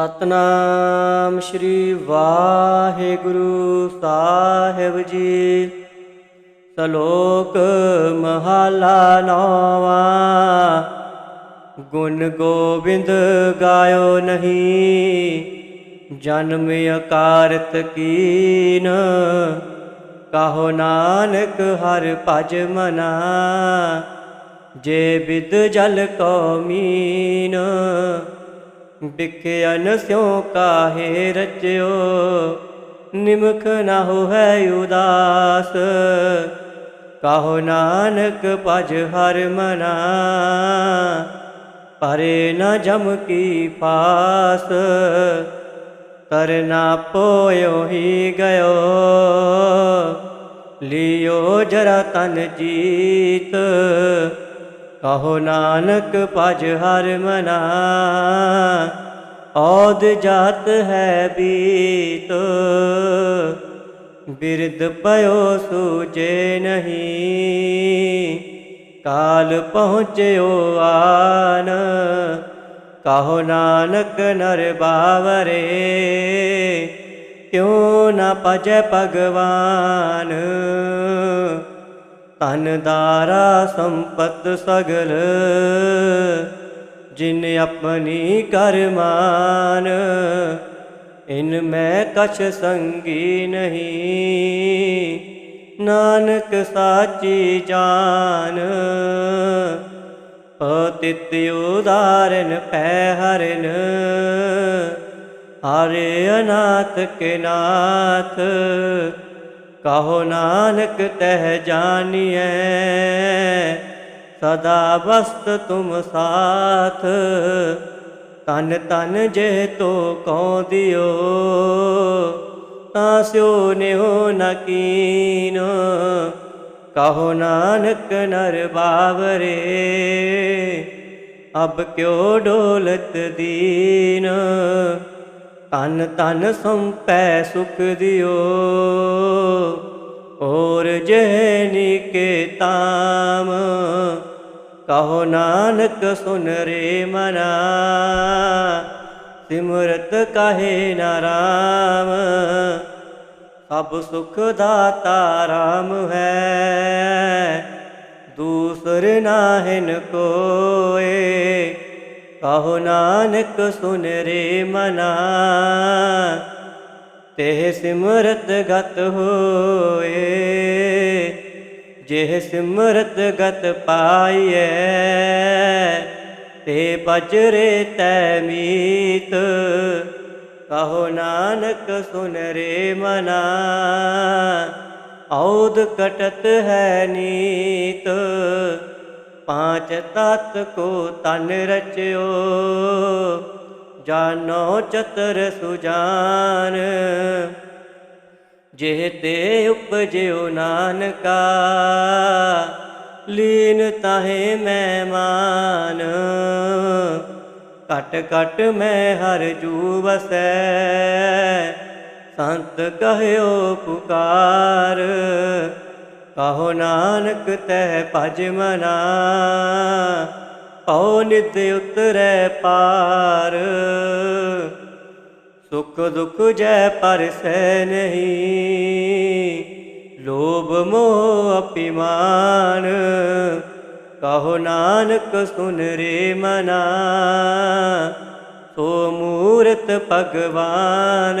ਸਤਨਾਮ ਸ੍ਰੀ ਵਾਹਿਗੁਰੂ ਸਾਹਿਬ ਜੀ। ਸ਼ਲੋਕ ਮਹਲਾ ਨੌਵਾਂ। ਗੁਣ ਗੋਬਿੰਦ ਗਾਇਓ ਨਹੀਂ। ਜਨਮ ਅਕਾਰਤ ਕੀਨ। ਕਹੋ ਨਾਨਕ ਹਰ ਭਜ ਮਨਾ। ਜੇ ਬਿਦ ਜਲ ਕੋ ਮੀਨ। ਬਿਖਿਆਨ ਸਿਉ ਕਾਹੇ ਰਚਿਓ, ਨਿਮਖ ਨਾ ਹੋਇ ਉਦਾਸ। ਕਾਹੋ ਨਾਨਕ ਭਜ ਹਰ ਮਨਾ, ਪਰੇ ਨ ਜਮ ਕੀ ਪਾਸ ਕਰਨਾ ਪੋਇਓ ਹੀ ਗਇਓ, ਲਿਓ ਜਰਾ ਤਨ ਜੀਤ। ਕਹੋ ਨਾਨਕ ਭਜ ਹਰ ਮਨਾ ਔਦ ਜਾਤ ਹੈ ਬੀਤ। ਬਿਰਦ ਪਇਓ ਸੂਜੇ ਨਹੀਂ, ਕਾਲ ਪਹੁੰਚਿਓ ਆਨ। ਕਹੋ ਨਾਨਕ ਨਰ ਬਾਵਰੇ, ਕਿਉ ਨਾ ਭਜੈ ਭਗਵਾਨ। ਤਨ ਦਾਰਾ ਸੰਪਤ ਸਗਲ, ਜਿਨ ਆਪਣੀ ਕਰਮਾਨ ਇਨ ਮੈਂ ਕਛ ਸੰਗੀ ਨਹੀਂ। ਨਾਨਕ ਸਾਚੀ ਜਾਨ, ਪਤਿਤ ਉਦਾਰਨ ਪੈ ਹਰਨ, ਹਰੇ ਅਨਾਥ ਕੇ ਨਾਥ ਕਹੋ ਨਾਨਕ ਤਹਿ ਜਾਣੀਐ ਸਦਾ ਬਸਤ ਤੁਮ ਸਾਥ। ਤਨ ਤਨ ਜੇ ਤੋ ਕਉ ਦਿਓ, ਤਾਂ ਸਿਓ ਨਿਓ ਨਕੀਨ ਕੀਨ। ਕਹੋ ਨਾਨਕ ਨਰ ਬਾਵਰੇ, ਅਬ ਕਿਉ ਡੋਲਤ ਦੀਨ। ਤਨ ਤਨ ਸੰਪੈ ਸੁਖ ਦਿਓ ਔਰ ਜਹਨੀ ਕੇ ਤਾਮ। ਕਹੋ ਨਾਨਕ ਸੁਨ ਰੇ ਮਨਾ, ਸਿਮਰਤ ਕਾਹੇ ਨਾ ਰਾਮ। ਸਭ ਸੁਖ ਦਾਤਾ ਰਾਮ ਹੈ, ਦੂਸਰ ਨਾਹਿਨ ਕੋਏ। ਕਹੋ ਨਾਨਕ ਸੁਨ ਰੇ ਮਨਾ, ਤੇ ਸਿਮਰਤ ਗਤ ਹੋਏ। ਜਿਹ ਸਿਮਰਤ ਗਤ ਪਾਈਐ, ਤੇ ਬਜਰੇ ਤੈ ਮੀਤ। ਕਹੋ ਨਾਨਕ ਸੁਨ ਰੇ ਮਨਾ ਔਦ ਕਟਤ ਹੈ ਨੀਤ। ਪਾਂਚ ਤਤ ਕੋ ਤਨ ਰਚਿਓ ਜਾਨੋ ਚਤਰ ਸੁਜਾਨ ਜਿਹ ਤੇ ਉਪਜਿਓ ਨਾਨਕਾ ਲੀਨ ਤਾਹੇ ਮੈਂ ਮਾਨ ਕਟ ਕਟ ਮੈਂ ਹਰ ਜੂ ਵਸੈ ਸੰਤ ਕਹਿਓ ਪੁਕਾਰ ਕਾਹੋ ਨਾਨਕ ਤੈ ਭਜ ਮਨਾ, ਪਉ ਨਿਤ ਉਤਰੈ ਪਾਰ। ਸੁਖ ਦੁਖ ਜੈ ਪਰਸੈ ਨਹੀਂ, ਲੋਭ ਮੋਹ ਅਪਿਮਾਨ ਕਹੋ ਨਾਨਕ ਸੁਨ ਰੇ ਮਨਾ, ਸੋ ਮੂਰਤ ਭਗਵਾਨ।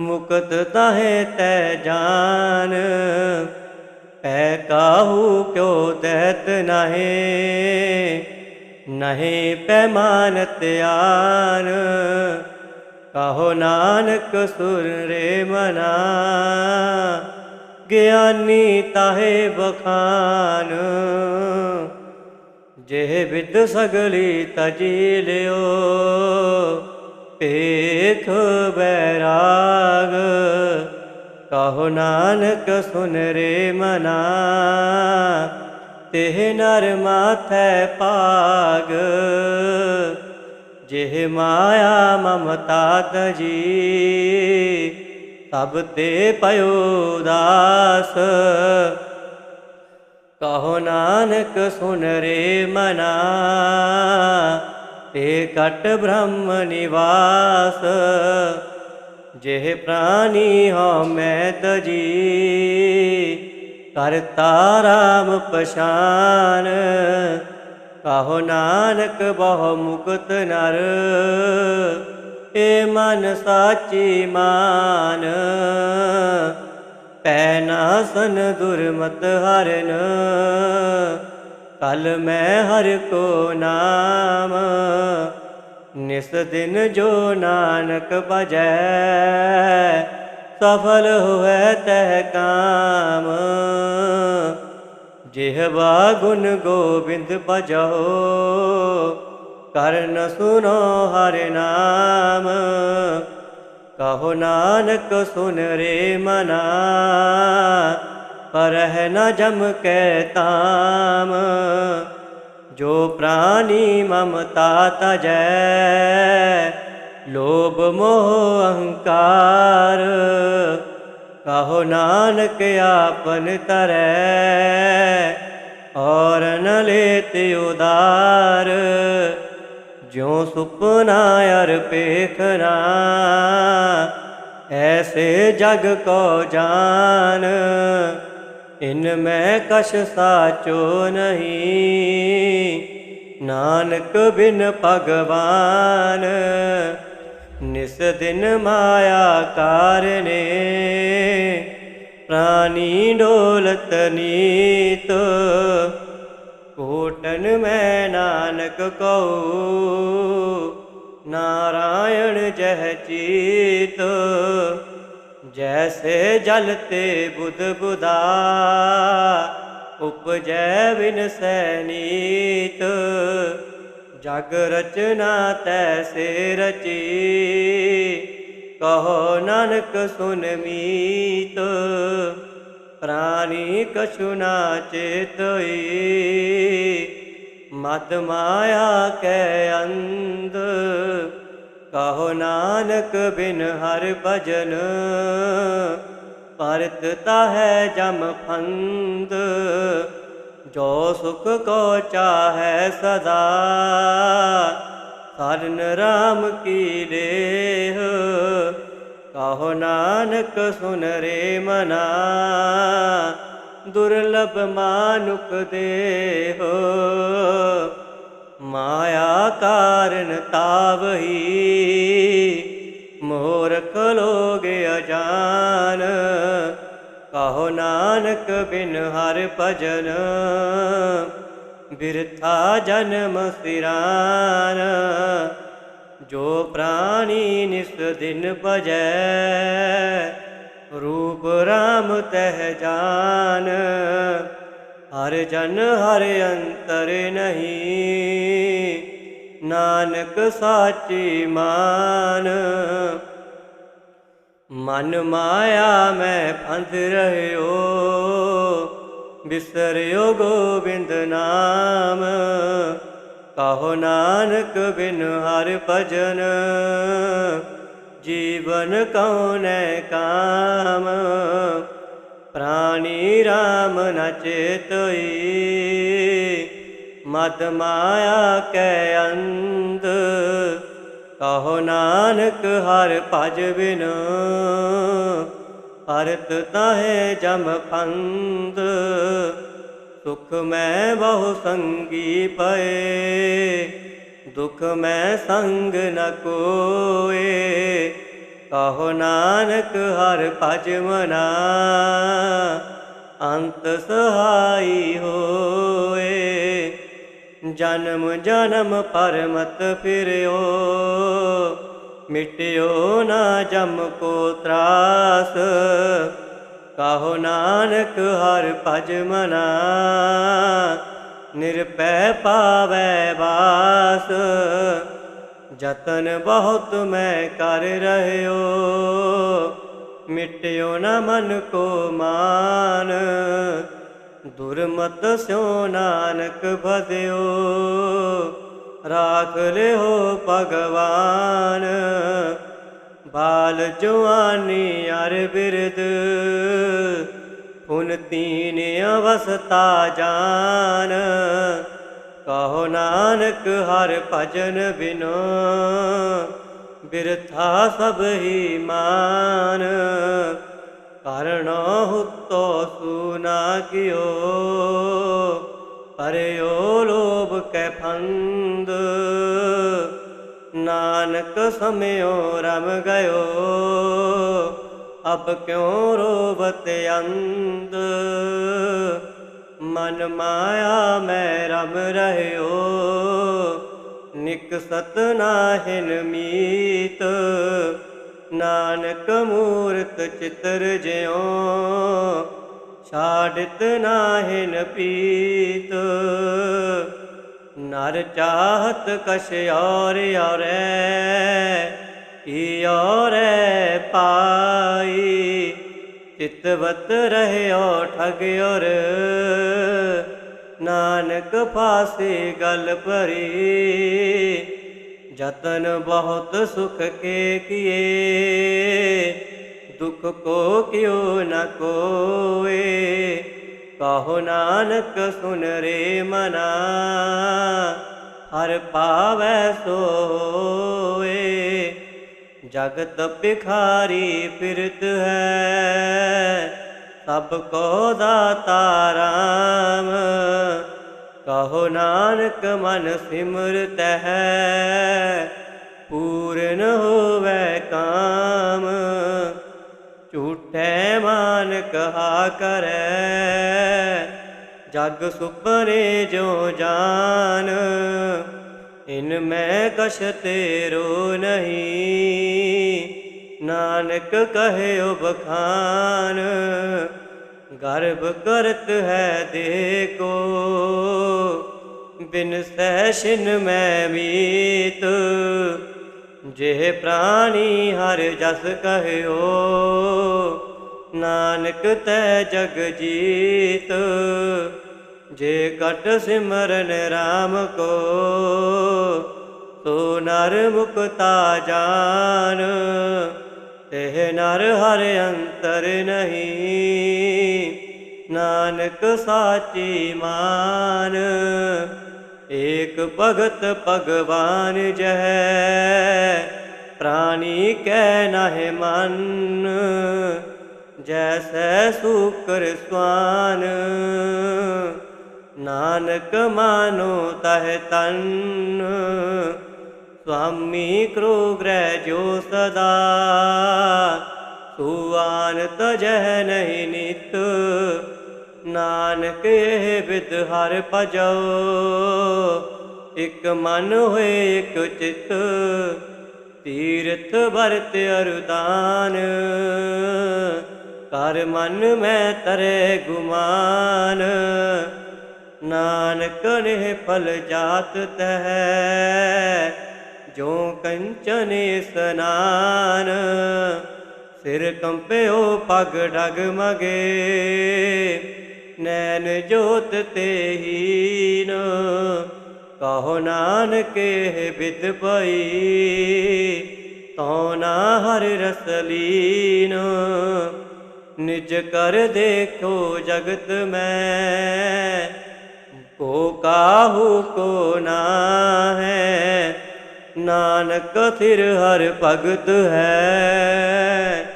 ਮੁਕਤ ਤਾਹੇ ਤੈ ਜਾਨ। ਪੈ ਕਾਹੂ ਕਿਉ ਦੈਤ ਨਹੇ? ਨਹੀਂ ਪੈਮਾਨਤ ਤਿਆਨ ਕਹੋ ਨਾਨਕ ਸੁਰ ਰੇ ਮਨਾ। ਗਿਆਨੀ ਤਾਹੇ ਬਖਾਨ ਜੇ ਵਿਦ ਸਗਲੀ ਤਜੀ ਲਿਓ। ਪੇਖ ਬੈਰਾਗ ਕਹੋ ਨਾਨਕ ਸੁਨ ਰੇ ਮਨਾ। ਤਿਹ ਨਰ ਮਾਥੈ ਪਾਗ ਜਿਹ ਮਾਇਆ ਮਮਤਾ ਤਜੀ, ਸਭ ਤੇ ਪਇਓ ਦਾਸ ਕਹੋ ਨਾਨਕ ਸੁਨ ਰੇ ਮਨਾ ਤੇ ਕਟ ਬ੍ਰਹਮ ਨਿਵਾਸ, ਜਿਹ ਪ੍ਰਾਨੀ ਹਉ ਮੈਂ ਤਜੀ। ਕਰਤਾ ਰਾਮ ਪਛਾਨ, ਕਹੋ ਨਾਨਕ ਬਹੁ ਮੁਕਤ ਨਰ। ਏ ਮਨ ਸਾਚੀ ਮਾਨ, ਪੈ ਨਾਸਨ ਦੁਰਮਤ ਹਰਨ। ਕਲ ਮੈਂ ਹਰ ਕੋ ਨਾਮ, ਨਿਸ ਦਿਨ ਜੋ ਨਾਨਕ ਭਜੈ। ਸਫਲ ਹੋਇ ਤਹਿ ਕਾਮ ਜਿਹਵਾ ਗੁਣ ਗੋਬਿੰਦ ਭਜੋ। ਕਰਨ ਸੁਨੋ ਹਰਿ ਨਾਮ, ਕਹੋ ਨਾਨਕ ਸੁਨ ਰੇ ਮਨਾ। ਪਰਹਿ ਨ ਜਮ ਕੈ ਤਾਮ, ਜੋ ਪ੍ਰਾਨੀ ਮਮਤਾ ਤਜੈ, ਲੋਭ ਮੋਹ ਅਹੰਕਾਰ, ਕਹੋ ਨਾਨਕ ਆਪਨ ਤਰੈ, ਔਰ ਨ ਲੇਤ ਉਦਾਰ, ਜਿਉ ਸੁਪਨਾ ਅਰ ਪੇਖਨਾ ਐਸੇ ਜਗ ਕੋ ਜਾਨ ਇਨ ਮੈਂ ਕਛ ਸਾਚੋ ਨਹੀਂ। ਨਾਨਕ ਬਿਨ ਭਗਵਾਨ, ਨਿਸ ਦਿਨ ਮਾਇਆ ਕਾਰਨੇ। ਪ੍ਰਾਨੀ ਡੋਲਤ ਨੀਤ, ਕੋਟਨ ਮੈਂ ਨਾਨਕ ਕਉ। ਨਾਰਾਇਣ ਜਹ ਚੀਤ ਜੈਸੇ ਜਲ ਤੇ ਬੁਧ ਬੁਦਾ ਉਪਜੈ ਬਿਨ ਸੈਨੀਤ ਜਗ ਰਚਨਾ ਤੈਸੇ ਰਚੀ ਕਹੋ ਨਾਨਕ ਸੁਨ ਮੀਤ ਪ੍ਰਾਨੀ ਕਛੁ ਨਾ ਚੇਤਈ ਮਦ ਮਾਇਆ ਕੈ ਅੰਧ ਕਹੋ ਨਾਨਕ ਬਿਨ ਹਰ ਭਜਨ, ਪਰਤ ਤਾਹੈ ਜਮ ਫੰਦ, ਜੋ ਸੁਖ ਕੋ ਚਾਹੈ ਸਦਾ, ਸਰਨ ਰਾਮ ਕੀ ਲੇਹ ਕਹੋ ਨਾਨਕ ਸੁਨ ਰੇ ਮਨਾ, ਦੁਰਲਭ ਮਾਨੁਖ ਦੇਹ ਮਾਇਆ ਕਾਰਨ ਤਾਵਹੀ, ਮੋਰਖ ਲੋਗ ਅਜਾਨ। ਕਹੋ ਨਾਨਕ ਬਿਨ ਹਰ ਭਜਨ, ਬਿਰਥਾ ਜਨਮ ਸਿਰਾਨ। ਜੋ ਪ੍ਰਾਣੀ ਨਿਸ ਦਿਨ ਭਜੈ, ਰੂਪ ਰਾਮ ਤਹਿ ਜਾਨ। ਹਰ ਜਨ ਹਰ ਅੰਤਰ ਨਹੀਂ ਨਾਨਕ ਸਾਚੀ ਮਾਨ। ਮਨ ਮਾਇਆ ਮੈਂ ਫੰਦ ਰਹਿਓ, ਬਿਸਰਿਓ ਗੋਬਿੰਦ ਨਾਮ। ਕਹੋ ਨਾਨਕ ਬਿਨ ਹਰ ਭਜਨ, ਜੀਵਨ ਕਉਨੈ ਕਾਮ। ਪ੍ਰਾਣੀ RAM ਨ ਚੇਤਈ ਮਦ ਮਾਇਆ ਕੈ ਅੰਧ, ਕਹੋ ਨਾਨਕ ਹਰ ਭਜ ਬਿਨ। ਹਰਤ ਤਾਹੇ ਜਮ ਫੰਦ, ਸੁਖ ਮੈਂ ਬਹੁ ਸੰਗੀ ਪਏ। ਦੁਖ ਮੈਂ ਸੰਗ ਨ ਕੋਏ, ਕਹੋ ਨਾਨਕ ਹਰ ਭਜ ਮਨਾ। ਅੰਤ ਸਹਾਈ ਹੋਏ। ਜਨਮ ਜਨਮ ਪਰਮਤ ਫਿਰਿਓ, ਮਿਟਿਓ ਨਾ ਜਮ ਕੋ ਤਰਾਸ। ਕਾਹੋ ਨਾਨਕ ਹਰ ਭਜ ਮਨਾ ਨਿਰਪੈ ਪਾਵੈ ਬਾਸ ਜਤਨ ਬਹੁਤ ਮੈਂ ਕਰ ਰਹਿਓ, ਮਿਟਿਓ ਨਾ ਮਨ ਕੋ ਮਾਨ। ਦੁਰਮਤ ਸਿਓ ਨਾਨਕ ਭਜਿਓ ਰਾਖ ਲਿਓ ਭਗਵਾਨ। ਬਾਲ ਜਵਾਨੀ ਅਰ ਬਿਰਦ ਪੁਨ ਤੀਨ ਅਵਸਥਾ ਜਾਨ। ਕਹੋ ਨਾਨਕ ਹਰ ਭਜਨ ਬਿਨੋ, ਬਿਰਥਾ ਸਭ ਹੀ ਮਾਨ। ਕਰਣੋ ਹੁਤੋ ਸੁਨਾ ਕਿਓ ਪਰਿਓ ਲੋਭ ਕੈ ਫੰਦ। ਨਾਨਕ ਸਮਿਓ ਰਮ ਗਇਓ, ਅਬ ਕਿਉ ਰੋਵਤ ਅੰਧ। ਮਨ ਮਾਇਆ ਮੈਂ ਰਮ ਰਹਿਓ ਨਿਕਸਤ ਨਾਹਿਨ ਮੀਤ। ਨਾਨਕ ਮੂਰਤ ਚਿਤਰ ਜਿਉ, ਛਾੜਤ ਨਾਹਿਨ ਪੀਤ। ਨਰ ਚਾਹਤ ਕਛ ਔਰ ਔਰੈ ਈ ਔਰੈ ਪਾਈ। ਚਿਤਵਤ ਰਹਿਓ ਠਗ ਔਰ, ਨਾਨਕ ਫਾਸੇ ਗਲ ਭਰੀ। ਜਤਨ ਬਹੁਤ ਸੁਖ ਕੇ ਕੀਏ, ਦੁਖ ਕੋ ਕਿਉ ਨ ਕੋਏ? ਕਹੋ ਨਾਨਕ ਸੁਨ ਰੇ ਮਨਾ, ਹਰ ਪਾਵੈ ਸੋਏ। ਜਗਤ ਭਿਖਾਰੀ ਫਿਰਤ ਹੈ, ਸਭ ਕੋ ਦਾਤਾ ਰਾਮ। ਕਹੋ ਨਾਨਕ ਮਨ ਸਿਮਰਤ ਹੈ, ਪੂਰਨ ਹੋਵੇ ਕਾਮ। ਝੂਠੇ ਮਾਨ ਕਹਾ ਕਰੈ, ਜਗ ਸੁਪਨੇ ਜੋ ਜਾਨ। ਇਨ ਮੈਂ ਕਛ ਤੇਰੋ ਨਹੀਂ, ਨਾਨਕ ਕਹਿਓ ਬਖਾਨ। ਗਰਭ ਕਰਤ ਹੈ ਦੇ ਕੋ ਬਿਨ ਸਹਿਸ਼ਨ ਮੈਂ ਮੀਤ। ਜੇ ਪ੍ਰਾਣੀ ਹਰ ਜਸ ਕਹਿਓ, ਨਾਨਕ ਤੈ ਜਗ ਜੀਤ। ਜੇ ਕਟ ਸਿਮਰਨ RAM ਕੋ ਤੋ ਨਰ ਮੁਕਤਾ ਜਾਨ। ਤੇ ਨਰ ਹਰ ਅੰਤਰ ਨਹੀਂ। ਨਾਨਕ ਸਾਚੀ ਮਾਨ, ਏਕ ਭਗਤ ਭਗਵਾਨ ਜਹ, ਪ੍ਰਾਣੀ ਕੈ ਨਹਿ ਮਨ, ਜੈਸੈ ਸੂਕਰ ਸਵਾਨ ਨਾਨਕ ਮਾਨੋ ਤਹ ਤਨ ਸੁਆਮੀ ਕ੍ਰੋ ਗ੍ਰਹਿ ਜੋ ਸਦਾ। ਸੁਆਨ ਤਜਹ ਨਹੀਂ ਨਿਤ ਨਾਨਕ ਇਹ ਵਿਦ ਹਰ ਭਜੋ ਇਕ ਮਨ ਹੋਏ ਇਕ ਚਿਤ, ਤੀਰਥ ਵਰਤ ਅਰਦਾਨ। ਕਰ ਮਨ ਮੈਂ ਤਰੇ ਗੁਮਾਨ, ਨਾਨਕ ਨੇ ਫਲ ਜਾਤ ਤਹ। ਜੋ ਕੰਚਨ ਸਨਾਨ ਸਿਰ ਕੰਪਿਓ ਪਗ ਡਗ ਮਗੇ। ਨੈਣ ਜੋਤ ਤੇ ਹੀਨ ਕਹੋ ਨਾਨਕੇ ਬਿਦ ਪਈ ਤੋ ਨਾ ਹਰ ਰਸ ਲੀਨ। ਨਿਜ ਕਰ ਦੇਖੋ ਜਗਤ ਮੈਂ, ਕੋ ਕਾਹੂ ਕੋ ਨਾ ਹੈ, ਨਾਨਕ ਥਿਰ ਹਰ ਭਗਤ ਹੈ।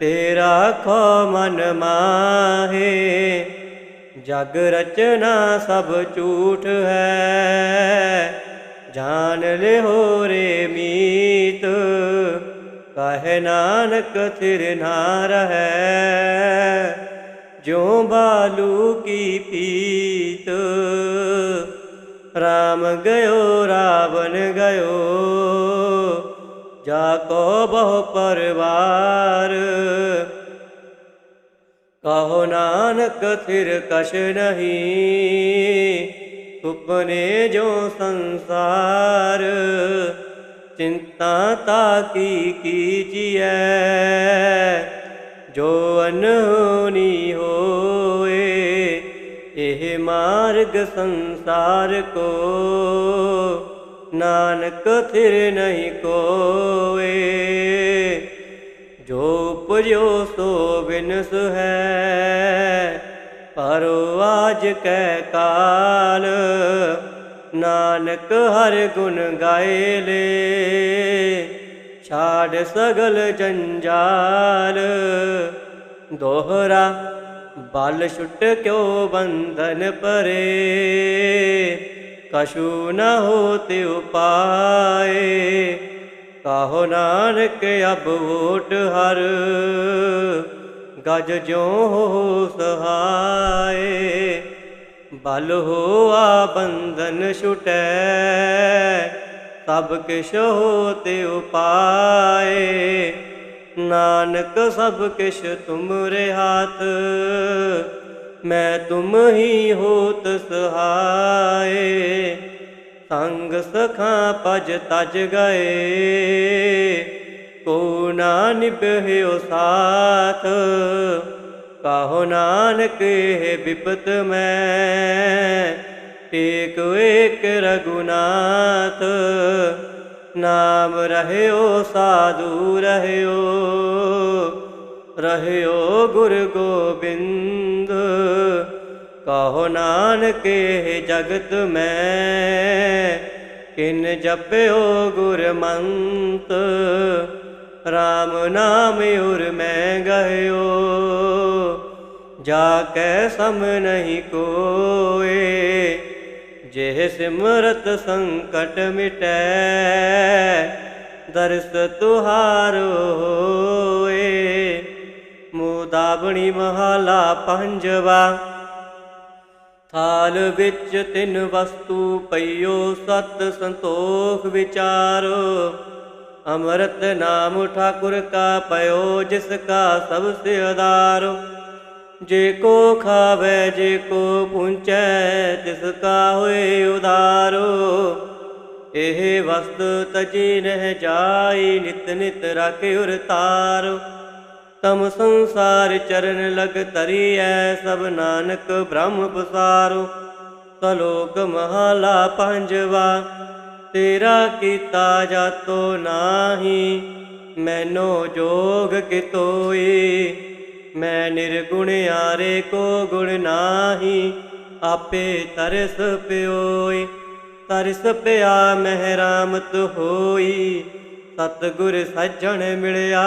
ਤੇਰਾ ਖੋ ਮਨ ਮਾਹੇ ਜਗ ਰਚਨਾ ਸਭ ਝੂਠ ਹੈ। ਜਾਣ ਲਿਓ ਰੇ ਮੀਤ, ਕਹੇ ਨਾਨਕ ਥਿਰ ਨਾ ਰਹੈ ਜੋ ਬਾਲੂ ਕੀ ਪੀਤ, ਰਾਮ ਗਇਓ, ਰਾਵਣ ਗਇਓ। ਜਾ ਕੋ ਬਹੁ ਪਰਵਾਰ ਕਹੋ ਨਾਨਕ ਥਿਰ ਕਛ ਨਹੀਂ ਉਪਨੇ ਜੋ ਸੰਸਾਰ, ਚਿੰਤਾ ਤਾਕੀ ਕੀਜੀਐ? ਜੋ ਅਨਹੋਨੀ ਹੋਏ, ਇਹ ਮਾਰਗ ਸੰਸਾਰ ਕੋ, ਨਾਨਕ ਥਿਰ ਨਹੀਂ ਕੋਏ। ਜੋ ਪੁਰਿਓ ਸੋ ਬਿਨਸ ਹੈ। ਪਰੋ ਆਜ ਕੈ ਕਾਲ, ਨਾਨਕ ਹਰ ਗੁਣ ਗਾਏ ਲੇ। ਛਾੜ ਸਗਲ ਜੰਜਾਲ, ਦੋਹਰਾ ਬਲ ਛੁੱਟ ਕਿਉ ਬੰਧਨ ਪਰੇ। ਕਛੂ ਨ ਹੋਤੇ ਉਪਾਏ ਕਾਹੋ ਨਾਨਕ, ਅਬ ਓਟ ਹਰ। ਗਜ ਜੋ ਹੋ ਸਹਾਏ, ਬਲ ਹੋਆ ਬੰਧਨ ਛੁਟੈ। ਸਭ ਕਿਛ ਹੋਤੇ ਉਪਾਏ, ਨਾਨਕ, ਸਭ ਕਿਛ ਤੁਮਰੇ ਹਾਥ ਮੈਂ ਤੁਮ ਹੀ ਹੋਤ ਸਹਾਏ ਸੰਗ ਸਖਾ ਪਜ ਤਜ ਗਏ। ਕੋ ਨਾ ਨਿਭਿਓ ਸਾਥ, ਕਾਹੋ ਨਾਨਕ ਹੈ ਵਿਪਤ ਮੈਂ। ਟੇਕ ਏਕ ਰਗੁਨਾਥ ਨਾਮ ਰਹਿਓ, ਸਾਧੂ ਰਹਿਓ। ਰਹਿਓ ਗੁਰ ਗੋਬਿੰਦ ਕਹੋ ਨਾਨਕ, ਇਹ ਜਗਤ ਮੈਂ। ਕਿਨ ਜਪਿਓ ਗੁਰਮੰਤ RAM ਨਾਮ ਉਰ ਮੈਂ ਗਇਓ। ਜਾ ਕੈ ਸਮ ਨਹੀਂ ਕੋਏ, ਜਿਹ ਸਿਮਰਤ ਸੰਕਟ ਮਿਟੈ, ਦਰਸ ਤੁਹਾਰੋ ਹੋਏ। ਮੂਦਾਬਣੀ ਮਹਲਾ ਪੰਜਵਾ ਥਾਲ ਵਿੱਚ ਤਿੰਨ ਵਸਤੂ ਪਈਓ, ਸਤ ਸੰਤੋਖ ਵਿਚਾਰੋ। ਅੰਮ੍ਰਿਤ ਨਾਮ ਠਾਕੁਰ ਕਾ ਪਇਓ, ਜਿਸ ਕਾ ਸਭ ਸੇ ਆਧਾਰੋ ਜੇ ਕੋ ਖਾਵੇ, ਜੇ ਕੋ ਪੁੰਚੈ ਤਿਸ ਕਾ ਹੋਏ ਉਦਾਰੋ ਇਹ ਵਸਤ ਤਜੀ ਨਹਿ ਜਾਈ, ਨਿਤ ਨਿਤ ਰਾਖੇ ਉਰ ਤਮ ਸੰਸਾਰ ਚਰਨ ਲਗ ਤਰੀਐ ਸਭ ਨਾਨਕ ਬ੍ਰਹਮ ਪਸਾਰੋ। ਤਲੋਕ ਮਹਲਾ ਪੰਜਵਾ, ਤੇਰਾ ਕੀਤਾ ਜਾਤੋ ਨਾਹੀ, ਮੈਨੋ ਜੋਗ ਕਿਤੋਈ। ਮੈਂ ਨਿਰਗੁਣ ਆਰੇ ਕੋ ਗੁਣ ਨਾਹੀ, ਆਪੇ ਤਰਸ ਪਿਓਈ। ਤਰਸ ਪਿਆ ਮਹਿਰਾਮਤ ਹੋਈ, ਸਤਿਗੁਰ ਸੱਜਣ ਮਿਲਿਆ